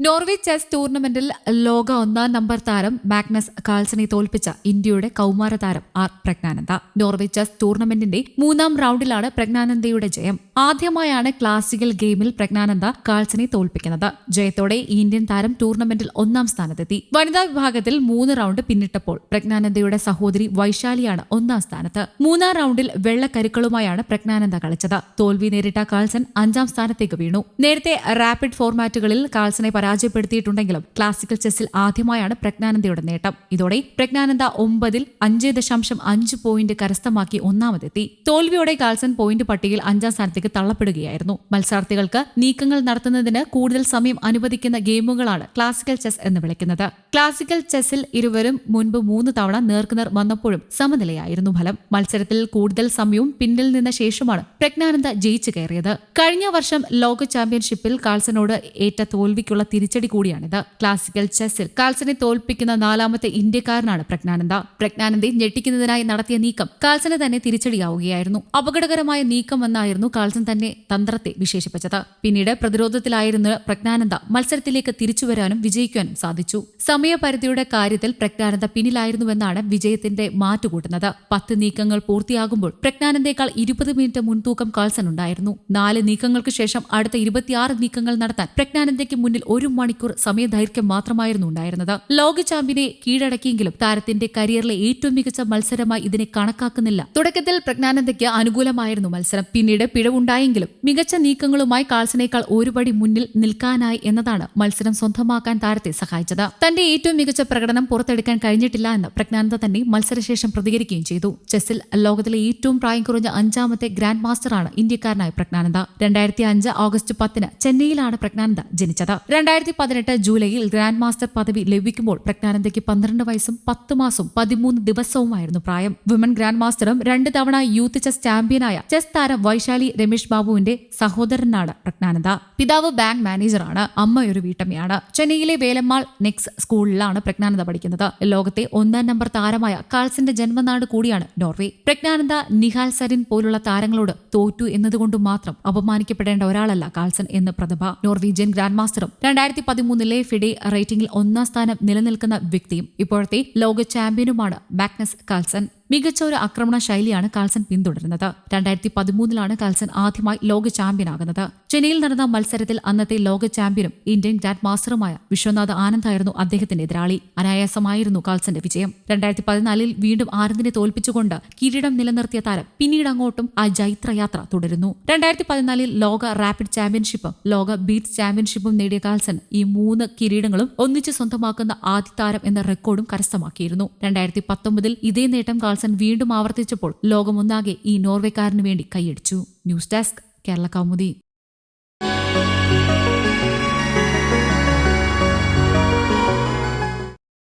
Norway chess ടൂർണമെന്റിൽ ലോക ഒന്നാം നമ്പർ താരം മാഗ്നസ് കാൾസനെ തോൽപ്പിച്ച ഇന്ത്യയുടെ കൗമാര താരം ആർ പ്രജ്ഞാനന്ദ. നോർവേ ചെസ് ടൂർണമെന്റിന്റെ മൂന്നാം റൗണ്ടിലാണ് പ്രജ്ഞാനന്ദയുടെ ജയം. ആദ്യമായാണ് ക്ലാസിക്കൽ ഗെയിമിൽ പ്രജ്ഞാനന്ദ കാൾസനെ തോൽപ്പിക്കുന്നത്. ജയത്തോടെ ഇന്ത്യൻ താരം ടൂർണമെന്റിൽ ഒന്നാം സ്ഥാനത്തെത്തി. വനിതാ വിഭാഗത്തിൽ മൂന്ന് റൗണ്ട് പിന്നിട്ടപ്പോൾ പ്രജ്ഞാനന്ദയുടെ സഹോദരി വൈശാലിയാണ് ഒന്നാം സ്ഥാനത്ത്. മൂന്നാം റൗണ്ടിൽ വെള്ളക്കരുക്കളുമായാണ് പ്രജ്ഞാനന്ദ കളിച്ചത്. തോൽവി നേരിട്ട കാൾസൻ അഞ്ചാം സ്ഥാനത്തേക്ക് വീണു. നേരത്തെ റാപ്പിഡ് ഫോർമാറ്റുകളിൽ കാൾസനെ പരാജയപ്പെടുത്തിയിട്ടുണ്ടെങ്കിലും ക്ലാസിക്കൽ ചെസ്സിൽ ആദ്യമായാണ് പ്രജ്ഞാനന്ദയുടെ നേട്ടം. ഇതോടെ പ്രജ്ഞാനന്ദ ഒമ്പതിൽ അഞ്ച് ദശാംശം അഞ്ച് പോയിന്റ് കരസ്ഥമാക്കി ഒന്നാമതെത്തി. തോൽവിയോടെ കാൽസൺ പോയിന്റ് പട്ടികയിൽ അഞ്ചാം സ്ഥാനത്തേക്ക് തള്ളപ്പെടുകയായിരുന്നു. മത്സരാർത്ഥികൾക്ക് നീക്കങ്ങൾ നടത്തുന്നതിന് കൂടുതൽ സമയം അനുവദിക്കുന്ന ഗെയിമുകളാണ് ക്ലാസിക്കൽ ചെസ് എന്ന് വിളിക്കുന്നത്. ക്ലാസിക്കൽ ചെസ്സിൽ ഇരുവരും മുൻപ് മൂന്ന് തവണ നേർക്കുനേർ വന്നപ്പോഴും സമനിലയായിരുന്നു ഫലം. മത്സരത്തിൽ കൂടുതൽ സമയവും പിന്നിൽ നിന്ന ശേഷമാണ് പ്രജ്ഞാനന്ദ ജയിച്ചു കയറിയത്. കഴിഞ്ഞ വർഷം ലോക ചാമ്പ്യൻഷിപ്പിൽ കാൾസനോട് ഏറ്റ തോൽവിക്കുള്ള തിരിച്ചടി കൂടിയാണിത് ക്ലാസിക്കൽ ചെസ്സിൽ കാൽസനെ തോൽപ്പിക്കുന്ന നാലാമത്തെ ഇന്ത്യക്കാരനാണ് പ്രജ്ഞാനന്ദ. പ്രജ്ഞാനന്ദയെ ഞെട്ടിക്കുന്നതിനായി നടത്തിയ നീക്കം കാൽസനെ തന്നെ തിരിച്ചടിയാവുകയായിരുന്നു. അപകടകരമായ നീക്കം നീക്കമെന്നായിരുന്നു കാൽസൻ തന്നെ തന്ത്രത്തെ വിശേഷിപ്പിച്ചത്. പിന്നീട് പ്രതിരോധത്തിലായിരുന്ന പ്രജ്ഞാനന്ദ മത്സരത്തിലേക്ക് തിരിച്ചുവരാനും വിജയിക്കാനും സാധിച്ചു. സമയപരിധിയുടെ കാര്യത്തിൽ പ്രജ്ഞാനന്ദ പിന്നിലായിരുന്നുവെന്നാണ് വിജയത്തിന്റെ മാറ്റുകൂട്ടുന്നത്. പത്ത് നീക്കങ്ങൾ പൂർത്തിയാകുമ്പോൾ പ്രജ്ഞാനന്ദേക്കാൾ ഇരുപത് മിനിറ്റ് മുൻതൂക്കം കാൽസൺ ഉണ്ടായിരുന്നു നാല് നീക്കങ്ങൾക്ക് ശേഷം അടുത്ത ഇരുപത്തിയാറ് നീക്കങ്ങൾ നടത്താൻ പ്രജ്ഞാനന്ദയ്ക്ക് മുന്നിൽ ഒരു മണിക്കൂർ സമയദൈർഘ്യം മാത്രമായിരുന്നു ഉണ്ടായിരുന്നത്. ലോക ചാമ്പ്യനെ കീഴടക്കിയെങ്കിലും താരത്തിന്റെ കരിയറിലെ ഏറ്റവും മികച്ച മത്സരമായി ഇതിനെ കണക്കാക്കുന്നില്ല. തുടക്കത്തിൽ പ്രജ്ഞാനന്ദയ്ക്ക് അനുകൂലമായിരുന്നു മത്സരം. പിന്നീട് പിഴവുണ്ടായെങ്കിലും മികച്ച നീക്കങ്ങളുമായി കാൾസിനേക്കാൾ ഒരുപടി മുന്നിൽ നിൽക്കാനായി എന്നതാണ് മത്സരം സ്വന്തമാക്കാൻ താരത്തെ സഹായിച്ചത്. തന്റെ ഏറ്റവും മികച്ച പ്രകടനം പുറത്തെടുക്കാൻ കഴിഞ്ഞിട്ടില്ല എന്ന് പ്രജ്ഞാനന്ദ തന്നെ മത്സരശേഷം പ്രതികരിക്കുകയും ചെയ്തു. ചെസ്സിൽ ലോകത്തിലെ ഏറ്റവും പ്രായം കുറഞ്ഞ അഞ്ചാമത്തെ ഗ്രാൻഡ് മാസ്റ്ററാണ് ഇന്ത്യക്കാരനായ പ്രജ്ഞാനന്ദ. രണ്ടായിരത്തി അഞ്ച് ഓഗസ്റ്റ് പത്തിന് ചെന്നൈയിലാണ് പ്രജ്ഞാനന്ദ ജനിച്ചത്. രണ്ടായിരത്തി പതിനെട്ട് ജൂലൈയിൽ ഗ്രാൻഡ് മാസ്റ്റർ പദവി ലഭിക്കുമ്പോൾ പ്രജ്ഞാനന്ദയ്ക്ക് പന്ത്രണ്ട് വയസ്സും പത്ത് മാസവും പതിമൂന്ന് ദിവസവുമായിരുന്നു പ്രായം. വിമൻ ഗ്രാൻഡ് മാസ്റ്ററും രണ്ട് തവണ യൂത്ത് ചെസ് ചാമ്പ്യനായ ചെസ് താരം വൈശാലി രമേശ് ബാബുവിന്റെ സഹോദരനാണ് പ്രജ്ഞാനന്ദ. പിതാവ് ബാങ്ക് മാനേജറാണ് അമ്മ ഒരു വീട്ടമ്മയാണ്. ചെന്നൈയിലെ വേലമ്മാൾ നെക്സ് സ്കൂളിലാണ് പ്രജ്ഞാനന്ദ പഠിക്കുന്നത്. ലോകത്തെ ഒന്നാം നമ്പർ താരമായ കാൾസിന്റെ ജന്മനാട് കൂടിയാണ് നോർവേ. പ്രജ്ഞാനന്ദ നിഹാൽ സരിൻ പോലുള്ള താരങ്ങളോട് തോറ്റു എന്നതുകൊണ്ട് മാത്രം അപമാനിക്കപ്പെടേണ്ട ഒരാളല്ല കാൾസൺ എന്ന് പ്രതിഭ. നോർവീജിയൻ ഗ്രാൻഡ് മാസ്റ്ററും രണ്ടായിരത്തി പതിമൂന്നിലെ ഫിഡെ റേറ്റിംഗിൽ ഒന്നാം സ്ഥാനം നിലനിൽക്കുന്ന വ്യക്തിയും ഇപ്പോഴത്തെ ലോക ചാമ്പ്യനുമാണ് മാഗ്നസ് കാൾസൺ മികച്ച ഒരു ആക്രമണ ശൈലിയാണ് കാൾസൺ പിന്തുടരുന്നത്. രണ്ടായിരത്തി പതിമൂന്നിലാണ് കാൾസൺ ആദ്യമായി ലോക ചാമ്പ്യനാകുന്നത് ചെന്നൈയിൽ നടന്ന മത്സരത്തിൽ അന്നത്തെ ലോക ചാമ്പ്യനും ഇന്ത്യൻ ഗ്രാൻഡ് മാസ്റ്ററുമായ വിശ്വനാഥ് ആനന്ദായിരുന്നു അദ്ദേഹത്തിന്റെ എതിരാളി. അനായാസമായിരുന്നു കാൾസന്റെ വിജയം. രണ്ടായിരത്തി പതിനാലിൽ വീണ്ടും ആനന്ദിനെ തോൽപ്പിച്ചുകൊണ്ട് കിരീടം നിലനിർത്തിയ താരം പിന്നീട് അങ്ങോട്ടും ആ ജൈത്രയാത്ര തുടരുന്നു. രണ്ടായിരത്തി പതിനാലിൽ ലോക റാപ്പിഡ് ചാമ്പ്യൻഷിപ്പും ലോക ബീറ്റ്സ് ചാമ്പ്യൻഷിപ്പും നേടിയ കാൾസൺ ഈ മൂന്ന് കിരീടങ്ങളും ഒന്നിച്ച് സ്വന്തമാക്കുന്ന ആദ്യ താരം എന്ന റെക്കോർഡും കരസ്ഥമാക്കിയിരുന്നു. രണ്ടായിരത്തി പത്തൊമ്പതിൽ ഇതേ നേട്ടം കാൾസൺ വീണ്ടും ആവർത്തിച്ചപ്പോൾ ലോകമൊന്നാകെ ഈ നോർവേക്കാരന് വേണ്ടി കൈയടിച്ചു. News desk Kerala Kaumudi.